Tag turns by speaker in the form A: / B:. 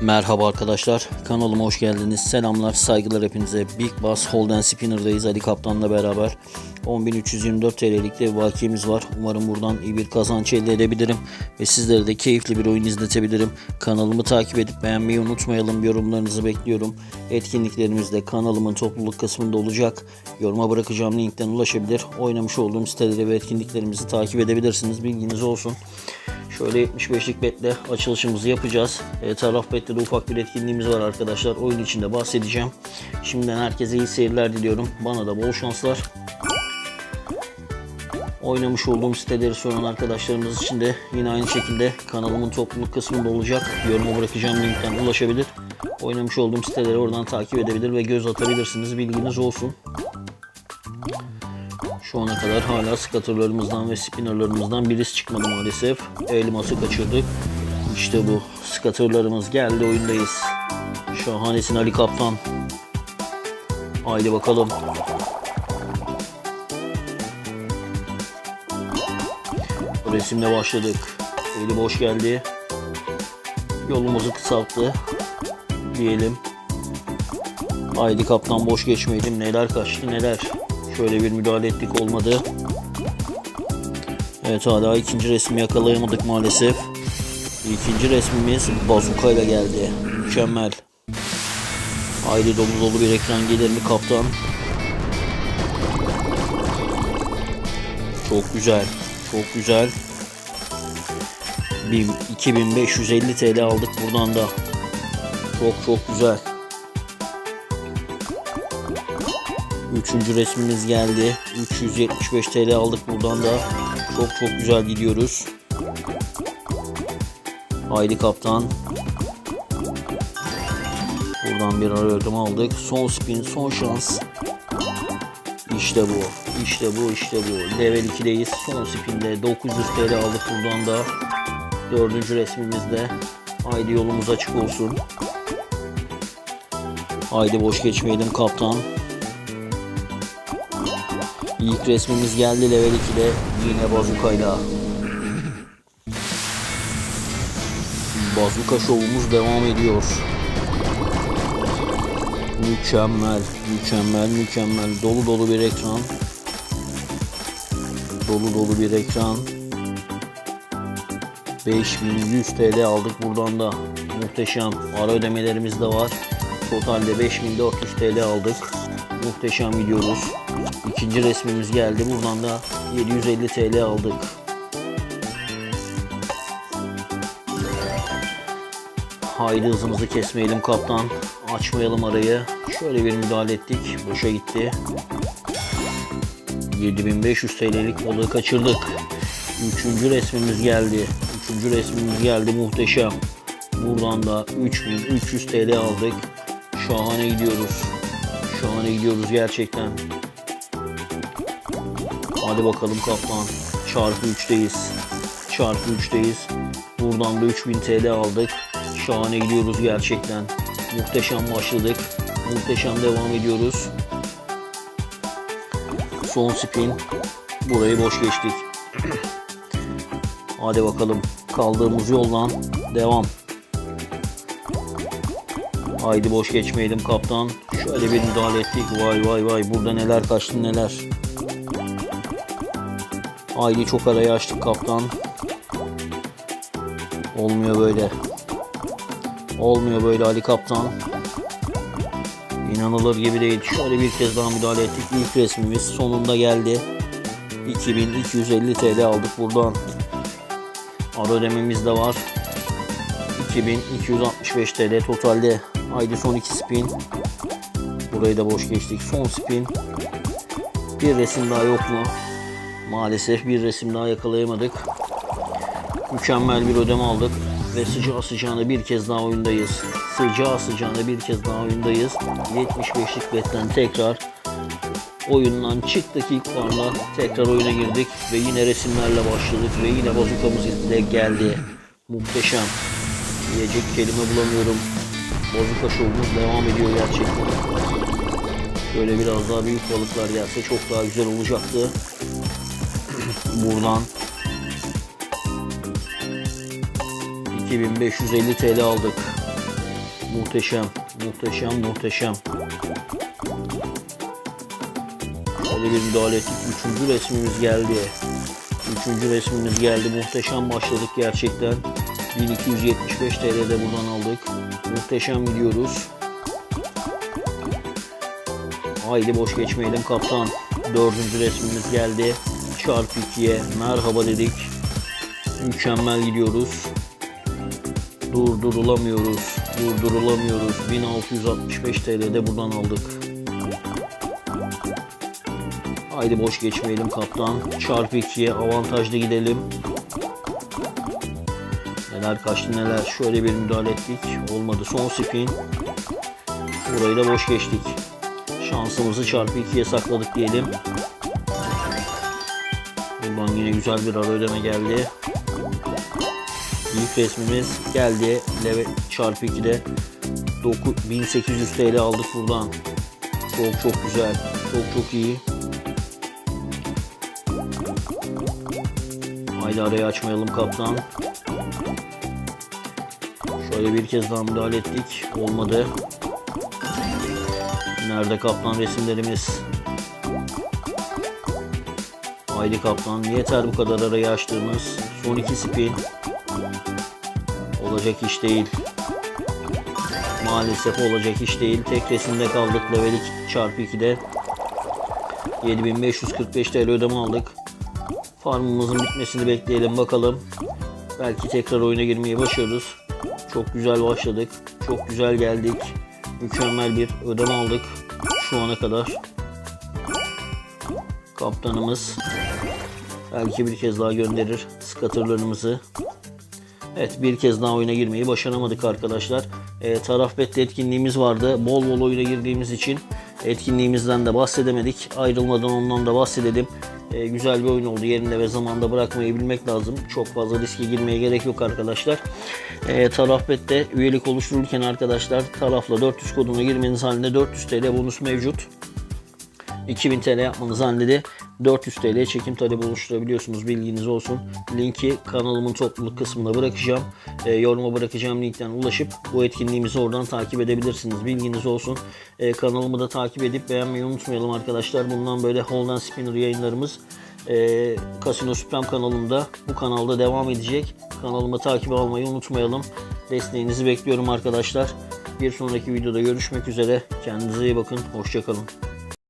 A: Merhaba arkadaşlar, kanalıma hoş geldiniz. Selamlar, saygılar hepinize. Big Bass Holden Spinner'dayız Ali Kaptan'la beraber. 10.324 TL'lik de vakiyemiz var. Umarım buradan iyi bir kazanç elde edebilirim. Ve sizlere de keyifli bir oyun izletebilirim. Kanalımı takip edip beğenmeyi unutmayalım. Yorumlarınızı bekliyorum. Etkinliklerimiz de kanalımın topluluk kısmında olacak. Yoruma bırakacağım linkten ulaşabilir. Oynamış olduğum siteleri ve etkinliklerimizi takip edebilirsiniz. Bilginiz olsun. Şöyle 75'lik betle açılışımızı yapacağız. E, taraf bette de ufak bir etkinliğimiz var arkadaşlar. Oyun içinde bahsedeceğim. Şimdiden herkese iyi seyirler diliyorum. Bana da bol şanslar. Oynamış olduğum siteleri soran arkadaşlarımız için de yine aynı şekilde kanalımın topluluk kısmında olacak. Yoruma bırakacağım linkten ulaşabilir. Oynamış olduğum siteleri oradan takip edebilir ve göz atabilirsiniz. Bilginiz olsun. Kadar hala skatörlerimizden ve spinnerlarımızdan birisi çıkmadı maalesef. Elması kaçırdık. İşte bu. Skatörlerimiz geldi oyundayız. Şahanesin Ali Kaptan. Haydi bakalım. Resimle başladık. Eli boş geldi. Yolumuzu kısalttı. Diyelim. Haydi kaptan boş geçmeyelim. Neler kaçtı neler. Şöyle bir müdahale ettik olmadı. Evet hala ikinci resmi yakalayamadık maalesef. İkinci resmimiz bazuka ile geldi. Mükemmel. Haydi dolu dolu bir ekran gelir mi kaptan? Çok güzel. Çok güzel. Bir 2550 TL aldık buradan da. Çok çok güzel. Üçüncü resmimiz geldi. 375 TL aldık buradan da. Çok çok güzel gidiyoruz. Haydi kaptan. Buradan bir ara ödüm aldık. Son spin, son şans. İşte bu. İşte bu, işte bu. Level 2'deyiz. Son spinde 900 TL aldık buradan da. Dördüncü resmimizde. Haydi yolumuz açık olsun. Haydi boş geçmeyelim kaptan. İlk resmimiz geldi level 2'de yine bazukayla. Bazuka şovumuz devam ediyor. Mükemmel, mükemmel, mükemmel. Dolu dolu bir ekran. Dolu dolu bir ekran. 5100 TL aldık buradan da. Muhteşem. Ara ödemelerimiz de var. Totalde 5400 TL aldık. Muhteşem gidiyoruz. İkinci resmimiz geldi. Buradan da 750 TL aldık. Haydi hızımızı kesmeyelim kaptan. Açmayalım arayı. Şöyle bir müdahale ettik. Boşa gitti. 7500 TL'lik balığı kaçırdık. Üçüncü resmimiz geldi. Üçüncü resmimiz geldi. Muhteşem. Buradan da 3300 TL aldık. Şahane gidiyoruz. Şahane gidiyoruz gerçekten. Hadi bakalım kaplan. Çarpı 3'teyiz. Çarpı 3'teyiz. Buradan da 3000 TL aldık. Şahane gidiyoruz gerçekten. Muhteşem başladık. Muhteşem devam ediyoruz. Son spin. Burayı boş geçtik. Hadi bakalım. Kaldığımız yoldan devam. Haydi boş geçmeyelim kaptan. Şöyle bir müdahale ettik. Vay vay vay. Burada neler kaçtı neler. Haydi çok arayı açtık kaptan. Olmuyor böyle. Olmuyor böyle Ali kaptan. İnanılır gibi değil. Şöyle bir kez daha müdahale ettik. İlk resmimiz sonunda geldi. 2250 TL aldık buradan. Ara ödememiz de var. 2265 TL totalde. Haydi son iki spin. Burayı da boş geçtik. Son spin. Bir resim daha yok mu? Maalesef bir resim daha yakalayamadık. Mükemmel bir ödeme aldık ve sıcağı sıcağına bir kez daha oyundayız. Sıcağı sıcağına bir kez daha oyundayız. 75'lik betten tekrar oyundan çıktık ilk farla tekrar oyuna girdik ve yine resimlerle başladık ve yine bazukamız ile geldi. Muhteşem. Diyecek kelime bulamıyorum. Bazuka şovumuz devam ediyor gerçekten. Şöyle biraz daha büyük balıklar gelse çok daha güzel olacaktı. Buradan 2550 TL aldık. Muhteşem, muhteşem, muhteşem. Şöyle bir müdahale ettik. Üçüncü resmimiz geldi. Üçüncü resmimiz geldi. Muhteşem başladık gerçekten. 1275 TL'de buradan aldık. Muhteşem gidiyoruz. Haydi boş geçmeyelim kaptan. Dördüncü resmimiz geldi. Çarpı 2'ye merhaba dedik. Mükemmel gidiyoruz. Durdurulamıyoruz. Durdurulamıyoruz. 1665 TL'de buradan aldık. Haydi boş geçmeyelim kaptan. Çarpı 2'ye avantajlı gidelim. Neler kaçtı neler. Şöyle bir müdahale ettik. Olmadı. Son spin. Burayı da boş geçtik. Şansımızı çarpı 2'ye sakladık diyelim. Buradan yine güzel bir ara ödeme geldi. İlk resmimiz geldi. Leve çarpı 2'de 9 1800 TL aldık buradan. Çok çok güzel. Çok çok iyi. Haydi arayı açmayalım kaptan. Şöyle bir kez daha müdahale ettik. Olmadı. Nerede kaptan resimlerimiz? Haydi kaptan. Yeter bu kadar arayı açtığımız. Son iki spin. Olacak iş değil. Maalesef olacak iş değil. Tek resimde kaldık. Level 2 çarpı 2'de. 7545 TL ödeme aldık. Farmımızın bitmesini bekleyelim bakalım. Belki tekrar oyuna girmeyi başarırız. Çok güzel başladık. Çok güzel geldik. Mükemmel bir ödeme aldık şu ana kadar. Kaptanımız belki bir kez daha gönderir skatırlarımızı. Evet bir kez daha oyuna girmeyi başaramadık arkadaşlar. E, taraf betli etkinliğimiz vardı. Bol bol oyuna girdiğimiz için etkinliğimizden de bahsedemedik. Ayrılmadan ondan da bahsedelim. E, güzel bir oyun oldu. Yerinde ve zamanda bırakmayı bilmek lazım. Çok fazla riske girmeye gerek yok arkadaşlar. E, taraf bette üyelik oluştururken arkadaşlar tarafla 400 koduna girmeniz halinde 400 TL bonus mevcut. 2000 TL yapmanız halinde de 400 TL çekim talebi oluşturabiliyorsunuz bilginiz olsun. Linki kanalımın topluluk kısmına bırakacağım. E, yoruma bırakacağım linkten ulaşıp bu etkinliğimizi oradan takip edebilirsiniz. Bilginiz olsun. E, kanalımı da takip edip beğenmeyi unutmayalım arkadaşlar. Bundan böyle Hold and Spinner yayınlarımız e, Casino Supreme kanalımda bu kanalda devam edecek. Kanalımı takip almayı unutmayalım. Desteğinizi bekliyorum arkadaşlar. Bir sonraki videoda görüşmek üzere. Kendinize iyi bakın. Hoşçakalın.